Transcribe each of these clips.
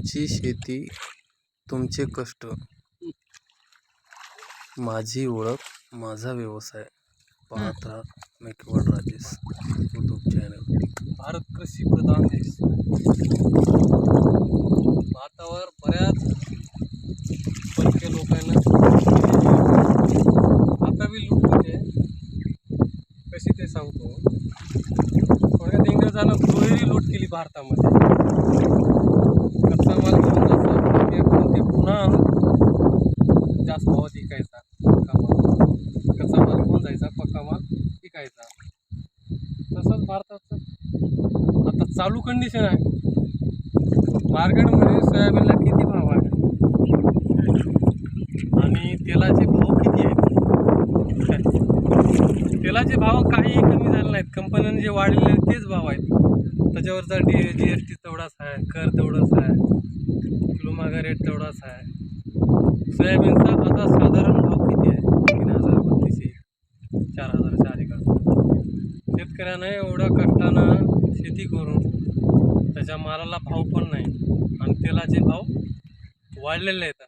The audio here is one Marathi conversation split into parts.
तुमची शेती तुमचे कष्ट. माझी ओळख माझा व्यवसाय. पाहत राहा मेकवाड राजेश यूट्यूब चॅनल भारत कृषी प्रधान देश. भारतावर बऱ्याच परके लोकांना आता बी लूट होते कशी ते सांगतो. थोड्यात इंग्रजांना दुहेरी लूट केली भारतामध्ये. टाकायचा. तसंच भारताचं. आता चालू कंडिशन आहे. मार्केटमध्ये सोयाबीनला किती भाव आहे? आणि तेलाचे भाव किती आहेत? तेलाचे भाव काहीही कमी झाले नाहीत. कंपन्यांनी जे वाढलेले आहेत तेच भाव आहेत. त्याच्यावरचा डी जी एस टी तेवढाच आहे. कर तेवढाच आहे. किलो मागा रेट तेवढाच आहे. सोयाबीनचा आता साधा भाव किती आहे तीन हजार बत्तीसशे चार हजार चार एकर शेतकऱ्यानं एवढ्या कष्टानं शेती करून त्याच्या मालाला भाव पण नाही. आणि तेलाचे भाव वाढलेले आहेत.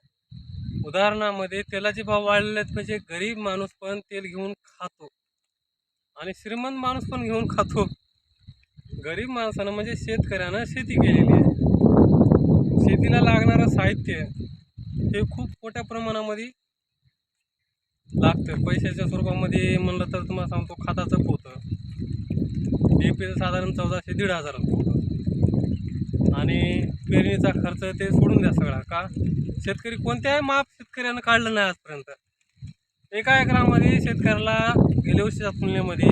उदाहरणामध्ये तेलाचे भाव वाढलेले आहेत म्हणजे गरीब माणूस पण तेल घेऊन खातो. आणि श्रीमंत माणूस पण घेऊन खातो. गरीब माणसानं म्हणजे शेतकऱ्यानं शेती केलेली आहे. शेतीला लागणारं साहित्य हे खूप मोठ्या प्रमाणामध्ये लागतं. पैशाच्या स्वरूपामध्ये म्हणलं तर तुम्हाला सांगतो खताचं पोत. डीपीचं साधारण चौदाशे दीड हजार आणि पेरणीचा खर्च ते सोडून द्या सगळा. का? शेतकरी कोणत्याही माप शेतकऱ्यानं काढलं नाही आजपर्यंत. एका एकरामध्ये शेतकऱ्याला गेल्या वर्षीच्या तुलनेमध्ये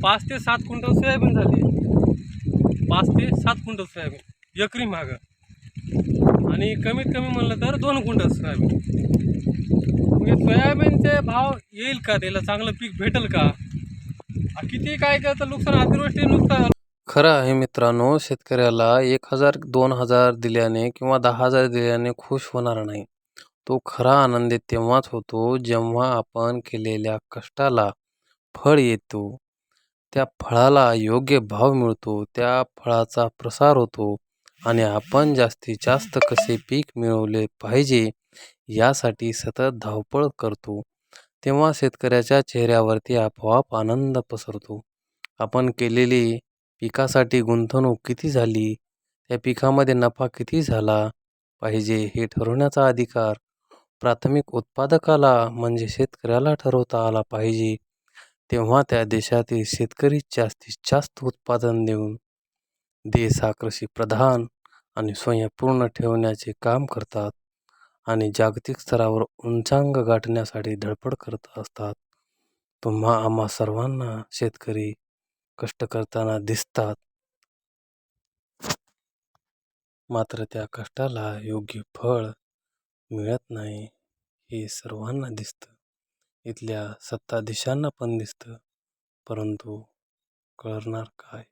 पाच ते सात क्विंटल सोयाबीन झाली. पाच ते सात क्विंटल सोयाबीन. एकरी मागं. आणि कमीत कमी म्हणलं तर दोन क्विंटल सोयाबीन. म्हणजे सोयाबीनचे भाव येईल का? त्याला चांगलं पीक भेटेल का? किती काय नुकसान अतिवृष्टी नुकसान? खरं आहे मित्रांनो शेतकऱ्याला एक हजार दोन हजार दिल्याने किंवा दहा हजार दिल्याने खुश होणार नाही. तो खरा आनंदी तेव्हाच होतो जेव्हा आपण केलेल्या कष्टाला फळ येतो. त्या फळाला योग्य भाव मिळतो त्या फळाचा प्रसार होतो आणि आपण जास्तीत जास्त कसे पीक मिळवले पाहिजे यासाठी सतत धावपळ करतो. तेव्हा शेतकऱ्याच्या चेहऱ्यावरती आपोआप आनंद पसरतो. आपण केलेली पिकासाठी गुंतवणूक किती झाली? त्या पिकामध्ये नफा किती झाला? पाहिजे हे ठरवण्याचा अधिकार प्राथमिक उत्पादकाला म्हणजे शेतकऱ्याला ठरवता आला पाहिजे. तेव्हा त्या देशातील शेतकरी जास्तीत जास्त उत्पादन देऊन देश हा कृषी प्रधान आणि स्वयंपूर्ण ठेवण्याचे काम करतात. आणि जागतिक स्तरावर उंचांग गाठण्यासाठी धडपड करत असतात. तुम्हा आम्हा सर्वांना शेतकरी कष्ट करताना दिसतात. मात्र त्या कष्टाला योग्य फळ मिळत नाही हे सर्वांना दिसतं. इथल्या सत्ताधीशांना पण दिसतं. परंतु कळणार काय?